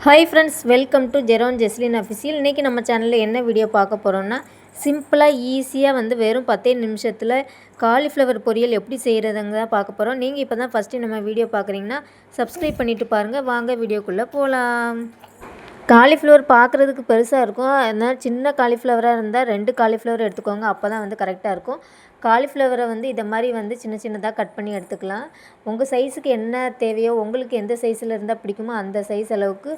Hi friends welcome to Jeron Jeslin official இன்றைக்கி நம்ம சேனலில் என்ன வீடியோ பார்க்க போகிறோம்னா சிம்பிளாக ஈஸியாக வந்து வெறும் பத்தே நிமிஷத்தில் காலிஃப்ளவர் பொரியல் எப்படி செய்கிறதுங்க தான் பார்க்க போகிறோம் நீங்கள் இப்போ தான் ஃபஸ்ட்டு நம்ம வீடியோ பார்க்குறீங்கன்னா சப்ஸ்கிரைப் பண்ணிவிட்டு பாருங்கள் வாங்க வீடியோக்குள்ளே போகலாம் காலிஃப்ளவர் பார்க்குறதுக்கு பெருசாக இருக்கும். அதனால் சின்ன காலிஃப்ளவராக இருந்தால் ரெண்டு காலிஃப்ளவர் எடுத்துக்கோங்க. அப்போ தான் வந்து கரெக்டாக இருக்கும். காலிஃப்ளவரை வந்து இதை மாதிரி வந்து சின்ன சின்னதாக கட் பண்ணி எடுத்துக்கலாம். உங்கள் சைஸுக்கு என்ன தேவையோ உங்களுக்கு எந்த சைஸில் இருந்தால் பிடிக்குமோ அந்த சைஸ் அளவுக்கு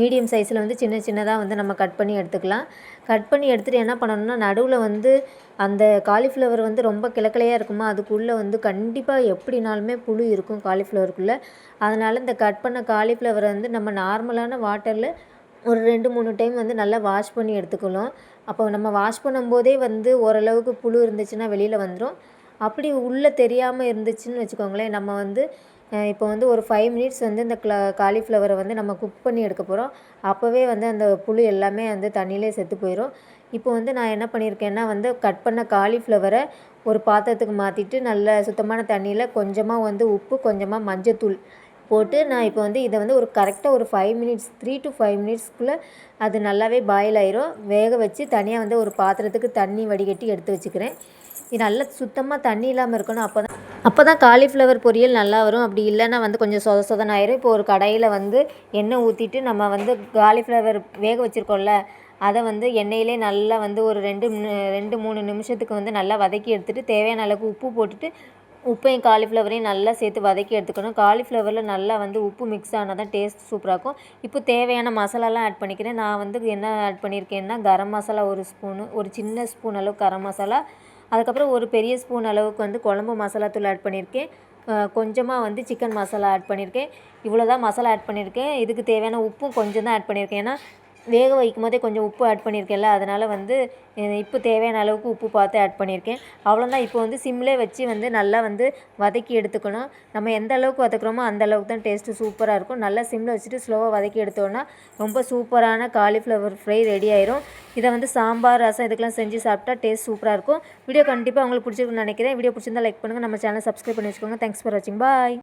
மீடியம் சைஸில் வந்து சின்ன சின்னதாக வந்து நம்ம கட் பண்ணி எடுத்துக்கலாம். கட் பண்ணி எடுத்துகிட்டு என்ன பண்ணணும்னா நடுவில் வந்து அந்த காலிஃப்ளவர் வந்து ரொம்ப கிளக்கிளையாக இருக்குமா அதுக்குள்ளே வந்து கண்டிப்பாக எப்படினாலுமே புழு இருக்கும் காலிஃப்ளவருக்குள்ளே. அதனால் இந்த கட் பண்ண காலிஃப்ளவரை வந்து நம்ம நார்மலான வாட்டரில் ஒரு ரெண்டு மூணு டைம் வந்து நல்லா வாஷ் பண்ணி எடுத்துக்கணும். அப்போ நம்ம வாஷ் பண்ணும்போதே வந்து ஓரளவுக்கு புழு இருந்துச்சுன்னா வெளியில் வந்துடும் அப்படி உள்ளே தெரியாமல் இருந்துச்சுன்னு வச்சுக்கோங்களேன் நம்ம வந்து இப்போ வந்து ஒரு ஃபைவ் மினிட்ஸ் வந்து இந்த க்ளா காலிஃப்ளவரை வந்து நம்ம குக் பண்ணி எடுக்க போகிறோம் அப்போவே வந்து அந்த புழு எல்லாமே வந்து தண்ணியிலே செத்து போயிடும் இப்போ வந்து நான் என்ன பண்ணியிருக்கேன்னா வந்து கட் பண்ண காலிஃப்ளவரை ஒரு பாத்திரத்துக்கு மாற்றிட்டு நல்ல சுத்தமான தண்ணியில் கொஞ்சமாக வந்து உப்பு கொஞ்சமாக மஞ்சத்தூள் போட்டு நான் இப்போ வந்து இதை வந்து ஒரு கரெக்டாக ஒரு five minutes three to five மினிட்ஸ்க்குள்ளே அது நல்லாவே பாயில் ஆயிரும். வேக வச்சு தனியாக வந்து ஒரு பாத்திரத்துக்கு தண்ணி வடிகட்டி எடுத்து வச்சுக்கிறேன். இது நல்லா சுத்தமாக தண்ணி இல்லாமல் இருக்கணும். அப்போ தான் அப்போ தான் காலிஃப்ளவர் பொரியல் நல்லா வரும். அப்படி இல்லைன்னா வந்து கொஞ்சம் சொத சொதன் ஆயிரும். இப்போ ஒரு கடையில் வந்து எண்ணெய் ஊற்றிட்டு நம்ம வந்து காலிஃப்ளவர் வேக வச்சுருக்கோம்ல அதை வந்து எண்ணெயிலே நல்லா வந்து ஒரு ரெண்டு ரெண்டு மூணு நிமிஷத்துக்கு வந்து நல்லா வதக்கி எடுத்துகிட்டு தேவையான அளவுக்கு உப்பு போட்டுட்டு உப்பையும் காலிஃப்ளவரையும் நல்லா சேர்த்து வதக்கி எடுத்துக்கணும். காலிஃப்ளவரில் நல்லா வந்து உப்பு மிக்ஸ் ஆனால் தான் டேஸ்ட் சூப்பராக இருக்கும். இப்போ தேவையான மசாலாலாம் ஆட் பண்ணிக்கிறேன். நான் வந்து என்ன ஆட் பண்ணியிருக்கேன்னா கரம் மசாலா ஒரு ஸ்பூனு ஒரு சின்ன ஸ்பூன் அளவு கரம் மசாலா. அதுக்கப்புறம் ஒரு பெரிய ஸ்பூன் அளவுக்கு வந்து குழம்பு மசாலா தூள் ஆட் பண்ணியிருக்கேன். கொஞ்சமாக வந்து சிக்கன் மசாலா ஆட் பண்ணியிருக்கேன். இவ்வளோ தான் மசாலா ஆட் பண்ணியிருக்கேன். இதுக்கு தேவையான உப்பும் கொஞ்சம் தான் ஆட் பண்ணியிருக்கேன். ஏன்னா வேக வைக்கும் போதே கொஞ்சம் உப்பு ஆட் பண்ணியிருக்கேன்ல அதனால் வந்து இப்போ தேவையான அளவுக்கு உப்பு பார்த்து ஆட் பண்ணியிருக்கேன் அவ்வளோதான் இப்போ வந்து சிம்லே வச்சு வந்து நல்லா வந்து வதக்கி எடுத்துக்கணும். நம்ம எந்த அளவுக்கு வதக்குறோமோ அந்த அளவுக்கு தான் டேஸ்ட்டு சூப்பராக இருக்கும். நல்லா சிம்மில் வச்சுட்டு ஸ்லோவாக வதக்கி எடுத்தோன்னா ரொம்ப சூப்பரான காலிஃப்ளவர் ஃப்ரை ரெடி ஆயிரும். இதை வந்து சாம்பார் ரசம் இதுக்கெல்லாம் செஞ்சு சாப்பிட்டா டேஸ்ட் சூப்பராக இருக்கும். வீடியோ கண்டிப்பாக உங்களுக்கு பிடிச்சிருக்குன்னு நினைக்கிறேன். வீடியோ பிடிச்சிருந்தா லைக் பண்ணுங்கள் நம்ம சேனல் சப்ஸ்கிரைப் பண்ணி வச்சுக்கோங்க. தேங்க்ஸ் ஃபார் வாட்சிங் பாய்